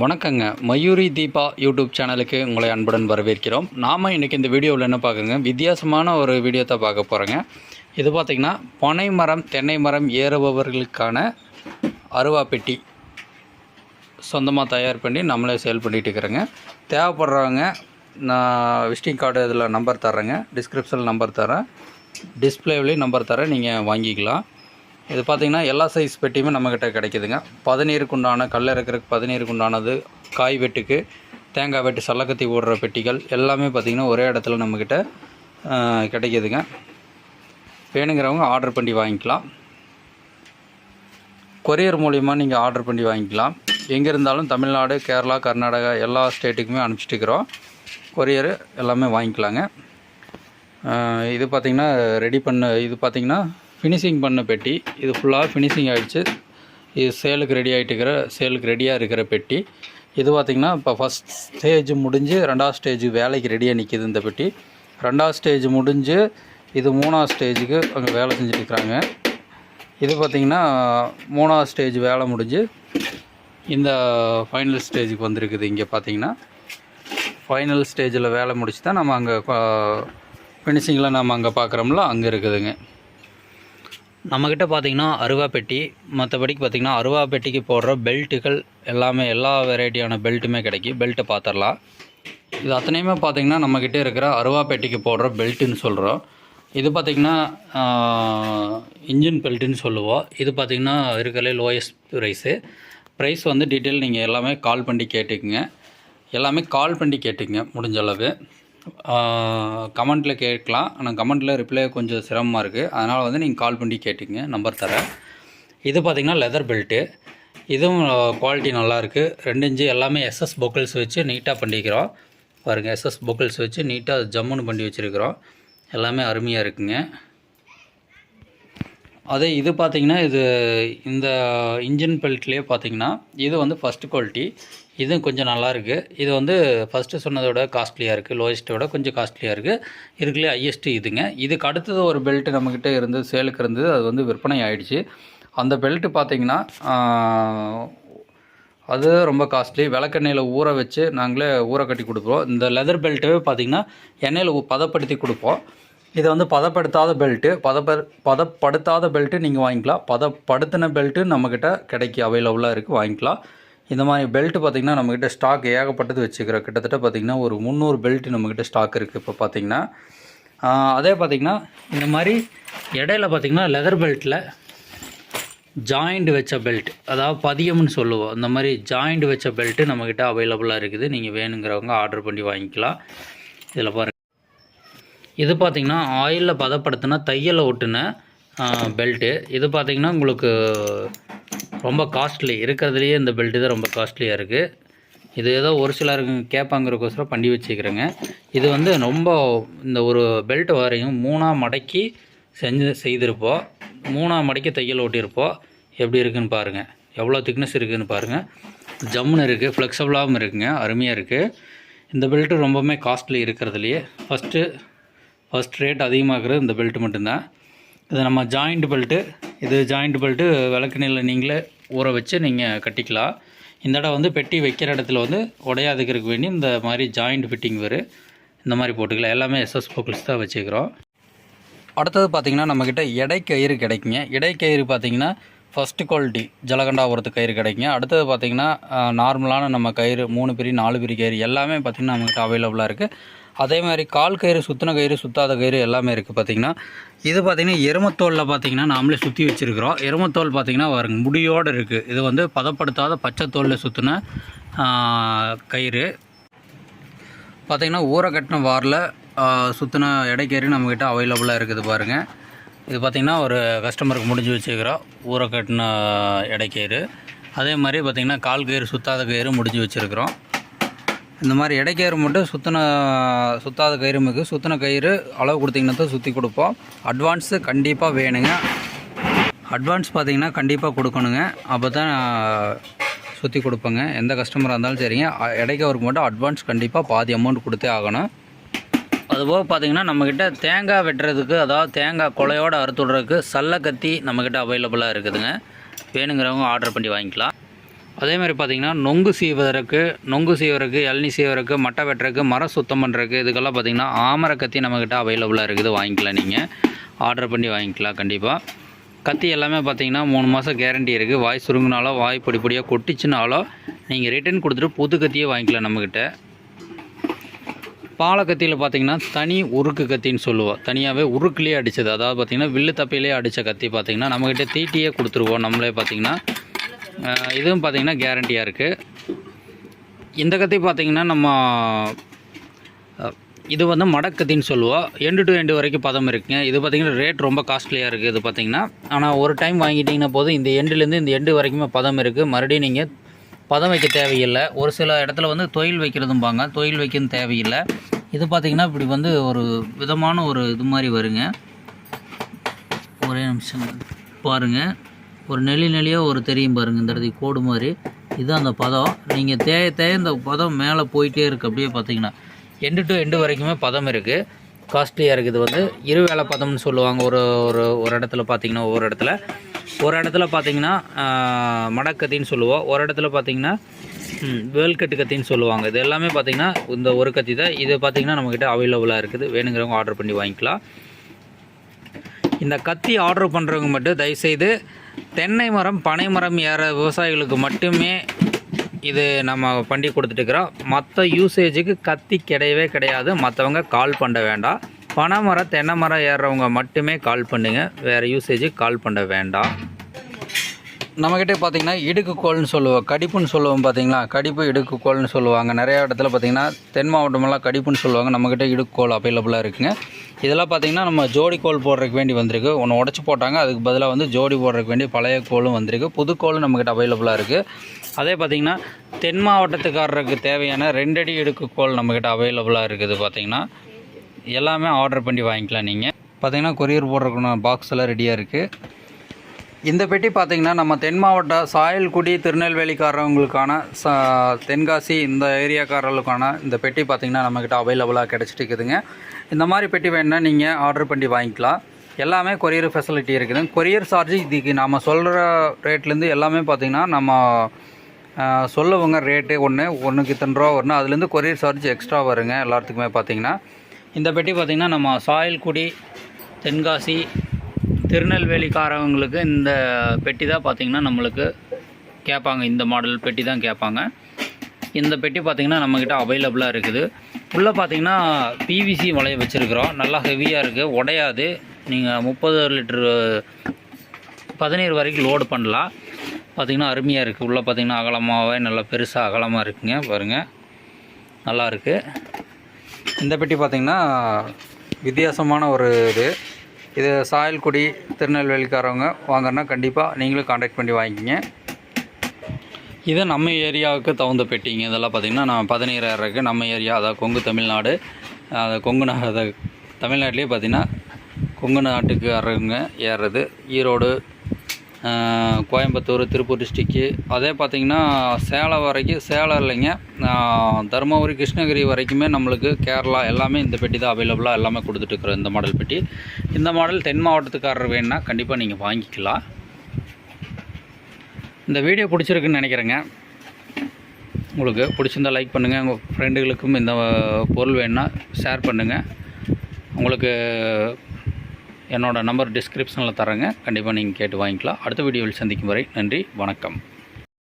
வணக்கங்க. மயூரி தீபா யூடியூப் சேனலுக்கு உங்களை அன்புடன் வரவேற்கிறோம். நாம் இன்றைக்கி இந்த வீடியோவில் என்ன பார்க்குங்க வித்தியாசமான ஒரு வீடியோ தான் பார்க்க போகிறோங்க இது பார்த்திங்கன்னா பனை மரம் தென்னை மரம் ஏறுபவர்களுக்கான அருவா பெட்டி சொந்தமாக தயார் பண்ணி நம்மளே சேல் பண்ணிகிட்டு இருக்கிறோங்க. தேவைப்படுறவங்க நான் விசிட்டிங் கார்டு இதில் நம்பர் தர்றேங்க. டிஸ்கிரிப்ஷனில் நம்பர் தரேன் டிஸ்பிளேவிலையும் நம்பர் தரேன் நீங்கள் வாங்கிக்கலாம். இது பார்த்திங்கன்னா எல்லா சைஸ் பெட்டியுமே நம்மக்கிட்ட கிடைக்குதுங்க. பதநீருக்கு உண்டான கல் இறக்குறதுக்கு பதநீருக்கு உண்டானது காய் வெட்டுக்கு தேங்காய் வெட்டு சல்லக்கத்தி ஓடுற பெட்டிகள் எல்லாமே பார்த்திங்கன்னா ஒரே இடத்துல நம்மக்கிட்ட கிடைக்கிதுங்க. வேணுங்கிறவங்க ஆர்டர் பண்ணி வாங்கிக்கலாம். கொரியர் மூலிமா நீங்கள் ஆர்டர் பண்ணி வாங்கிக்கலாம். எங்கே இருந்தாலும் தமிழ்நாடு கேரளா கர்நாடகா எல்லா ஸ்டேட்டுக்குமே அனுப்பிச்சிட்டுக்கிறோம். கொரியர் எல்லாமே வாங்கிக்கலாங்க. இது பார்த்திங்கன்னா ரெடி பண்ண இது பார்த்திங்கன்னா ஃபினிஷிங் பண்ண பெட்டி. இது ஃபுல்லாக ஃபினிஷிங் ஆகிடுச்சு இது சேலுக்கு ரெடி ஆகிட்டு இருக்கிற சேலுக்கு ரெடியாக இருக்கிற பெட்டி. இது பார்த்திங்கன்னா இப்போ ஃபஸ்ட் ஸ்டேஜ் முடிஞ்சு ரெண்டாவது ஸ்டேஜ் வேலைக்கு ரெடியாக நிற்கிது இந்த பெட்டி. ரெண்டாவது ஸ்டேஜ் முடிஞ்சு இது மூணாவது ஸ்டேஜுக்கு அங்கே வேலை செஞ்சுட்ருக்குறாங்க இது பார்த்திங்கன்னா மூணாவது ஸ்டேஜ் வேலை முடிஞ்சு இந்த ஃபைனல் ஸ்டேஜுக்கு வந்திருக்குது. இங்கே பார்த்தீங்கன்னா ஃபைனல் ஸ்டேஜில் வேலை முடிச்சு தான் நம்ம அங்கே ஃபினிஷிங்கில் நம்ம அங்கே பார்க்குறோம்ல அங்கே இருக்குதுங்க. நம்மக்கிட்ட பார்த்தீங்கன்னா அருவா பெட்டி மற்றபடிக்கு பார்த்தீங்கன்னா அருவா பெட்டிக்கு போடுற பெல்ட்டுகள் எல்லாமே எல்லா வெரைட்டியான பெல்ட்டுமே கிடைக்கும் பெல்ட்டை பார்த்துடலாம் இது அத்தனையுமே பார்த்தீங்கன்னா நம்மக்கிட்ட இருக்கிற அருவா பெட்டிக்கு போடுற பெல்ட்டுன்னு சொல்கிறோம் இது பார்த்திங்கன்னா இன்ஜின் பெல்ட்டுன்னு சொல்லுவோம். இது பார்த்திங்கன்னா இருக்கிறதுலே லோயஸ்ட் ப்ரைஸு ப்ரைஸ் வந்து டீட்டெயில் நீங்கள் எல்லாமே கால் பண்ணி கேட்டுக்குங்க. எல்லாமே கால் பண்ணி கேட்டுக்குங்க முடிஞ்ச அளவு. கமெண்ட்டில் கேட்கலாம். ஆனால் கமெண்ட்டில் ரிப்ளை கொஞ்சம் சிரமமாக இருக்குது அதனால் வந்து நீங்கள் கால் பண்ணி கேட்டிங்க. நம்பர் தரேன். இது பார்த்திங்கன்னா லெதர் பெல்ட்டு இதுவும் குவாலிட்டி நல்லாயிருக்கு ரெண்டு இன்ச்சு எல்லாமே எஸ்எஸ் பொக்கல்ஸ் வச்சு நீட்டாக பண்ணிக்கிறோம். பாருங்கள் எஸ்எஸ் பொக்கல்ஸ் வச்சு நீட்டாக ஜம்முன்னு பண்ணி வச்சுருக்கிறோம். எல்லாமே அருமையாக இருக்குங்க. அதே இது பார்த்தீங்கன்னா இது இந்த இன்ஜின் பெல்ட்லேயே பார்த்தீங்கன்னா இது வந்து ஃபஸ்ட் குவாலிட்டி இதுவும் கொஞ்சம் நல்லாயிருக்கு இது வந்து ஃபஸ்ட்டு சொன்னதோட காஸ்ட்லியாக இருக்குது லோயஸ்ட்டோட கொஞ்சம் காஸ்ட்லியாக இருக்குது இருக்குல்லே ஹையஸ்ட்டு இதுங்க. இதுக்கு அடுத்தது ஒரு பெல்ட் நம்மக்கிட்ட இருந்து சேலுக்கு இருந்தது. அது வந்து விற்பனை ஆகிடுச்சு அந்த பெல்ட்டு பார்த்தீங்கன்னா அது ரொம்ப காஸ்ட்லி விளக்கெண்ணெயில் ஊற வச்சு நாங்களே ஊற கட்டி கொடுப்போம். இந்த லெதர் பெல்ட்டு பார்த்திங்கன்னா எண்ணெயில் பதப்படுத்தி கொடுப்போம். இதை வந்து பதப்படுத்தாத பெல்ட்டு பதப்ப பதப்படுத்தாத பெல்ட்டு நீங்கள் வாங்கிக்கலாம். பதப்படுத்தின பெல்ட்டு நம்மக்கிட்ட கிடைக்கி அவைலபிளாக இருக்குது வாங்கிக்கலாம். இந்த மாதிரி பெல்ட்டு பார்த்திங்கன்னா நம்மக்கிட்ட ஸ்டாக் ஏகப்பட்டது வச்சுக்கிறோம் கிட்டத்தட்ட பார்த்திங்கன்னா ஒரு முந்நூறு பெல்ட் நம்மக்கிட்ட ஸ்டாக் இருக்குது இப்போ பார்த்திங்கன்னா அதே பார்த்திங்கன்னா இந்த மாதிரி இடையில பார்த்திங்கன்னா லெதர் பெல்ட்டில் ஜாயிண்ட் வச்ச பெல்ட் அதாவது பதியம்னு சொல்லுவோம். இந்த மாதிரி ஜாயிண்ட் வச்ச பெல்ட்டு நம்மக்கிட்ட அவைலபிளாக இருக்குது. நீங்கள் வேணுங்கிறவங்க ஆர்டர் பண்ணி வாங்கிக்கலாம். இதில் பாருங்கள் இது பார்த்திங்கன்னா ஆயிலில் பதப்படுத்தின தையலை ஒட்டின பெல்ட்டு இது பார்த்திங்கன்னா உங்களுக்கு ரொம்ப காஸ்ட்லி இருக்கிறதுலையே இந்த பெல்ட்டு தான் ரொம்ப காஸ்ட்லியாக இருக்குது இது ஏதோ ஒரு சிலருக்கு கேட்பாங்கிறக்கோசரம் பண்ணி வச்சுக்கிறேங்க. இது வந்து ரொம்ப இந்த ஒரு பெல்ட் வரையும் மூணாக மடக்கி செஞ்சு செய்திருப்போம் மூணாக மடக்கி தையல் ஓட்டியிருப்போம் எப்படி இருக்குன்னு பாருங்கள் எவ்வளோ திக்னஸ் இருக்குதுன்னு பாருங்கள் ஜம்முன்னு இருக்குது ஃப்ளெக்சபிளாகவும் இருக்குங்க அருமையாக இருக்குது இந்த பெல்ட்டு ரொம்பவுமே காஸ்ட்லி இருக்கிறதுலையே. ஃபஸ்ட்டு ஃபஸ்ட் ரேட் அதிகமாகிறது இந்த பெல்ட் மட்டும்தான். இது நம்ம ஜாயிண்ட் பெல்ட்டு இது ஜாயிண்ட் பெல்ட்டு விளக்குநில நீங்களே ஊற வச்சு நீங்கள் கட்டிக்கலாம். இந்த இடம் வந்து பெட்டி வைக்கிற இடத்துல வந்து உடையாதுக்கிறதுக்கு வேண்டி இந்த மாதிரி ஜாயிண்ட் ஃபிட்டிங் வரும் இந்த மாதிரி போட்டுக்கலாம். எல்லாமே எஸ்எஸ் போக்கிள்ஸ் தான் வச்சுக்கிறோம். அடுத்தது பார்த்திங்கன்னா நம்மக்கிட்ட எடை கயிறு கிடைக்குங்க. எடை கயிறு பார்த்திங்கன்னா ஃபஸ்ட்டு குவாலிட்டி ஜலகண்டாபுரத்து கயிறு கிடைக்குங்க. அடுத்தது பார்த்திங்கன்னா நார்மலான நம்ம கயிறு மூணு பிரி நாலு பிரி கயிறு எல்லாமே பார்த்திங்கன்னா நம்மக்கிட்ட அவைலபிளாக இருக்குது அதே மாதிரி கால் கயிறு சுற்றின கயிறு சுத்தாத கயிறு எல்லாமே இருக்குது பார்த்திங்கன்னா இது பார்த்திங்கன்னா எருமத்தோலில் பார்த்திங்கன்னா நாமளே சுற்றி வச்சுருக்கிறோம். எருமத்தோல் பார்த்திங்கன்னா பாருங்க முடியோடு இருக்குது இது வந்து பதப்படுத்தாத பச்சை தோலில் சுற்றின கயிறு. பார்த்திங்கன்னா ஊற கட்டின வாரில் சுற்றின இடைக்கேறி நம்மக்கிட்ட அவைலபிளாக இருக்குது பாருங்கள் இது பார்த்திங்கன்னா ஒரு கஸ்டமருக்கு முடிஞ்சு வச்சுக்கிறோம் ஊற கட்டின இடைக்கயிறு. அதே மாதிரி பார்த்திங்கன்னா கால் கயிறு சுத்தாத கயிறு முடிஞ்சு வச்சுருக்கிறோம். இந்த மாதிரி இடைக்கயிறு மட்டும் சுற்றின சுத்தாத கயிறு மிகு சுற்றின கயிறு அளவு கொடுத்தீங்கன்னா தான் சுற்றி கொடுப்போம். அட்வான்ஸு கண்டிப்பாக வேணுங்க. அட்வான்ஸ் பார்த்தீங்கன்னா கண்டிப்பாக கொடுக்கணுங்க. அப்போ தான் சுற்றி கொடுப்பேங்க. எந்த கஸ்டமராக இருந்தாலும் சரிங்க. அ- இடைக்கவருக்கு மட்டும் அட்வான்ஸ் கண்டிப்பாக பாதி அமௌண்ட் கொடுத்தே ஆகணும். அதுபோக பார்த்தீங்கன்னா நம்மக்கிட்ட தேங்காய் வெட்டுறதுக்கு அதாவது தேங்காய் கொலையோடு அறுத்து விட்றதுக்கு சல்லை கத்தி நம்மக்கிட்ட அவைலபிளாக இருக்குதுங்க. வேணுங்கிறவங்க ஆர்டர் பண்ணி வாங்கிக்கலாம். அதே மாதிரி பார்த்திங்கன்னா நொங்கு சீவதற்கு நொங்கு சீவருக்கு இளநி சீவருக்கு மட்டை வெட்டுறக்கு மரம் சுத்தம் பண்ணுறக்கு இதுக்கெல்லாம் பார்த்தீங்கன்னா ஆமர கத்தி நம்மக்கிட்ட அவைலபிளாக இருக்குது. வாங்கிக்கலாம் நீங்கள் ஆர்டர் பண்ணி வாங்கிக்கலாம் கண்டிப்பாக கத்தி எல்லாமே பார்த்தீங்கன்னா மூணு மாதம் கேரண்டி இருக்குது வாய் சுருங்கினாலோ வாய் பொடி பொடியாக கொட்டிச்சுனாலோ நீங்கள் ரிட்டர்ன் கொடுத்துட்டு புது கத்தியே வாங்கிக்கலாம் நம்மக்கிட்ட பாலக்கத்தியில் பார்த்தீங்கன்னா தனி உருக்கு கத்தின்னு சொல்லுவோம் தனியாகவே உருக்குலேயே அடித்தது அதாவது பார்த்தீங்கன்னா வில்லு தப்பையிலே அடித்த கத்தி பார்த்தீங்கன்னா நம்மக்கிட்ட தீட்டியே கொடுத்துருவோம். நம்மளே பார்த்தீங்கன்னா இதுவும் பார்த்தீங்கன்னா கேரண்டியாக இருக்குது இந்த கத்தி பார்த்தீங்கன்னா நம்ம இது வந்து மடக்கத்தின்னு சொல்லுவோம் எண்டு டு எண்டு வரைக்கும் பதம் இருக்குங்க. இது பார்த்தீங்கன்னா ரேட் ரொம்ப காஸ்ட்லியாக இருக்குது இது பார்த்தீங்கன்னா. ஆனால் ஒரு டைம் வாங்கிட்டிங்கன்னா போதும். இந்த எண்டுலேருந்து இந்த எண்டு வரைக்குமே பதம் இருக்குது மறுபடியும் நீங்கள் பதம் வைக்க தேவையில்லை. ஒரு சில இடத்துல வந்து தொழில் வைக்கிறதும்பாங்க. தொழில் வைக்கிறது தேவையில்லை. இது பார்த்தீங்கன்னா இப்படி வந்து ஒரு விதமான ஒரு இது மாதிரி வருங்க. ஒரே நிமிஷம் பாருங்க. ஒரு நெளி நெளியாக ஒரு தெரியும் பாருங்கள் இந்த இடத்துக்கு கோடு மாதிரி. இது அந்த பதம். நீங்கள் தேய தேய இந்த பதம் மேலே போயிட்டே இருக்குது அப்படியே பார்த்தீங்கன்னா எண்டு டு எண்டு வரைக்குமே பதம் இருக்குது காஸ்ட்லியாக இருக்குது வந்து இருவேளை பதம்னு சொல்லுவாங்க. ஒரு ஒரு ஒரு இடத்துல பார்த்தீங்கன்னா ஒவ்வொரு இடத்துல. ஒரு இடத்துல பார்த்தீங்கன்னா மடக்கத்தின்னு சொல்லுவோம். ஒரு இடத்துல பார்த்தீங்கன்னா வேல்கட்டு கத்தின்னு சொல்லுவாங்க. இது எல்லாமே பார்த்தீங்கன்னா இந்த ஒரு கத்தி தான். இது பார்த்தீங்கன்னா நம்மக்கிட்ட அவைலபிளாக இருக்குது. வேணுங்கிறவங்க ஆர்டர் பண்ணி வாங்கிக்கலாம். இந்த கத்தி ஆர்டர் பண்ணுறவங்க மட்டும் தயவுசெய்து தென்னை மரம் பனை மரம் ஏற விவசாயிகளுக்கு மட்டுமே இது நம்ம பண்ணி கொடுத்துட்டுக்கிறோம் மற்ற யூசேஜுக்கு கத்தி கிடையவே கிடையாது. மற்றவங்க கால் பண்ண வேண்டாம். பனை மரம் தென்னை மரம் ஏறுறவங்க மட்டுமே கால் பண்ணுங்கள் வேறு யூசேஜுக்கு கால் பண்ண வேண்டாம். நம்மக்கிட்ட பார்த்தீங்கன்னா இடுக்கு கோல்னு சொல்லுவோம் கடிப்புன்னு சொல்லுவோம் பார்த்தீங்களா? கடிப்பு இடுக்கு சொல்லுவாங்க. நிறையா இடத்துல பார்த்தீங்கன்னா தென் மாவட்டமெல்லாம் கடிப்புன்னு சொல்லுவாங்க. நம்மக்கிட்ட இடுக்கு அவைலபிளாக இருக்குங்க. இதெல்லாம் பார்த்தீங்கன்னா நம்ம ஜோடி கோல் போடுறதுக்கு வேண்டி வந்திருக்கு. ஒன்று உடச்சி போட்டாங்க. அதுக்கு பதிலாக வந்து ஜோடி போடுறதுக்கு வேண்டி பழைய கோலும் வந்திருக்கு. புதுக்கோளும் நம்மக்கிட்ட அவைலபிளாக இருக்குது அதே பார்த்தீங்கன்னா தென் மாவட்டத்துக்காரருக்கு தேவையான ரெண்டடி இடுக்கு நம்மக்கிட்ட அவைலபிளாக இருக்குது பார்த்தீங்கன்னா. எல்லாமே ஆர்டர் பண்ணி வாங்கிக்கலாம் நீங்கள் பார்த்திங்கன்னா கொரியர் போடுறதுக்குள்ள பாக்ஸ் எல்லாம் ரெடியாக இருக்குது இந்த பெட்டி பார்த்திங்கன்னா நம்ம தென் மாவட்ட சாயல்குடி திருநெல்வேலிக்காரவங்களுக்கான ச தென்காசி இந்த ஏரியாக்காரர்களுக்கான இந்த பெட்டி பார்த்திங்கன்னா நம்மக்கிட்ட அவைலபிளாக கிடச்சிட்டு இருக்குதுங்க. இந்த மாதிரி பெட்டி வேணுன்னா நீங்கள் ஆர்டர் பண்ணி வாங்கிக்கலாம். எல்லாமே கொரியர் ஃபெசிலிட்டி இருக்குது. கொரியர் சார்ஜ் இதுக்கு நம்ம சொல்கிற ரேட்லேருந்து எல்லாமே பார்த்தீங்கன்னா நம்ம சொல்லுவங்க ரேட்டு ஒன்று ஒன்றுக்கு இத்தனை ரூபா வரணும் அதுலேருந்து கொரியர் சார்ஜ் எக்ஸ்ட்ரா வருங்க எல்லாத்துக்குமே பார்த்தீங்கன்னா. இந்த பெட்டி பார்த்திங்கன்னா நம்ம சாயல்குடி தென்காசி திருநெல்வேலிக்காரவங்களுக்கு இந்த பெட்டி தான் பார்த்திங்கன்னா நம்மளுக்கு கேட்பாங்க. இந்த மாடல் பெட்டி தான் கேட்பாங்க. இந்த பெட்டி பார்த்திங்கன்னா நம்மக்கிட்ட அவைலபிளாக இருக்குது. உள்ளே பார்த்தீங்கன்னா பிவிசி வளைய வச்சுருக்குறோம். நல்லா ஹெவியாக இருக்குது உடையாது. நீங்கள் முப்பது லிட்ரு பதினேழு வரைக்கும் லோடு பண்ணலாம். பார்த்திங்கன்னா அருமையாக இருக்குது உள்ளே பார்த்திங்கன்னா அகலமாகவே நல்லா பெருசாக அகலமாக இருக்குங்க. பாருங்கள் நல்லா இருக்குது இந்த பெட்டி பார்த்திங்கன்னா வித்தியாசமான ஒரு இது. இது சாயல்குடி திருநெல்வேலிக்காரவங்க வாங்கினா கண்டிப்பாக நீங்களும் காண்டாக்ட் பண்ணி வாங்கிக்கிங்க. இது நம்ம ஏரியாவுக்கு தகுந்த பெட்டிங்க. இதெல்லாம் பார்த்திங்கன்னா நான் பதினேழாயிரக்கு நம்ம ஏரியா அதாவது கொங்கு தமிழ்நாடு அதை கொங்கு நா அதை தமிழ்நாட்டிலே பார்த்திங்கன்னா கொங்கு நாட்டுக்கு அறங்க ஏறுறது ஈரோடு கோயம்புத்தூர் திருப்பூர் டிஸ்ட்ரிக்கு அதே பார்த்திங்கன்னா சேலம் வரைக்கும் சேலம் இல்லைங்க. தருமபுரி கிருஷ்ணகிரி வரைக்குமே நம்மளுக்கு கேரளா எல்லாமே இந்த பெட்டி தான் அவைலபிளாக எல்லாமே கொடுத்துட்ருக்குறோம் இந்த மாடல் பெட்டி. இந்த மாடல் தென் மாவட்டத்துக்காரர் வேணுன்னா கண்டிப்பாக நீங்கள் வாங்கிக்கலாம். இந்த வீடியோ பிடிச்சிருக்குன்னு நினைக்கிறேங்க. உங்களுக்கு பிடிச்சிருந்தா லைக் பண்ணுங்கள் உங்கள் ஃப்ரெண்டுகளுக்கும் இந்த பொருள் வேணுன்னா ஷேர் பண்ணுங்கள் உங்களுக்கு என்னோடய நம்பர் டிஸ்கிரிப்ஷனில் தரேங்க. கண்டிப்பாக நீங்கள் கேட்டு வாங்கிக்கலாம். அடுத்த வீடியோவில் சந்திக்கும் வரை நன்றி வணக்கம்.